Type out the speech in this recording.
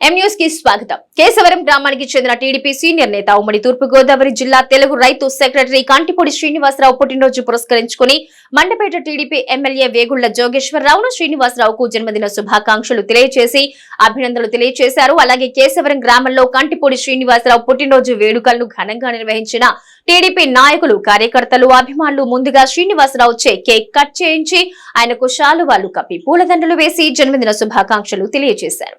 కి స్వాగతం. కేశవరం గ్రామానికి చెందిన టీడీపీ సీనియర్ నేత ఉమ్మడి తూర్పు గోదావరి జిల్లా తెలుగు రైతు సెక్రటరీ కాంటిపూడి శ్రీనివాసరావు పుట్టినరోజు పురస్కరించుకుని మండపేట టీడీపీ ఎమ్మెల్యే వేగుళ్ళ జోగేశ్వరరావును శ్రీనివాసరావుకు జన్మదిన శుభాకాంక్షలు తెలియజేసి అభినందనలు తెలియజేశారు అలాగే కేశవరం గ్రామంలో కంటిపూడి శ్రీనివాసరావు పుట్టినరోజు వేడుకలను ఘనంగా నిర్వహించిన టీడీపీ నాయకులు కార్యకర్తలు అభిమానులు ముందుగా శ్రీనివాసరావు చే కేక్ కట్ చేయించి ఆయనకు శాలువాలు కప్పి పూలదండలు వేసి జన్మదిన శుభాకాంక్షలు తెలియజేశారు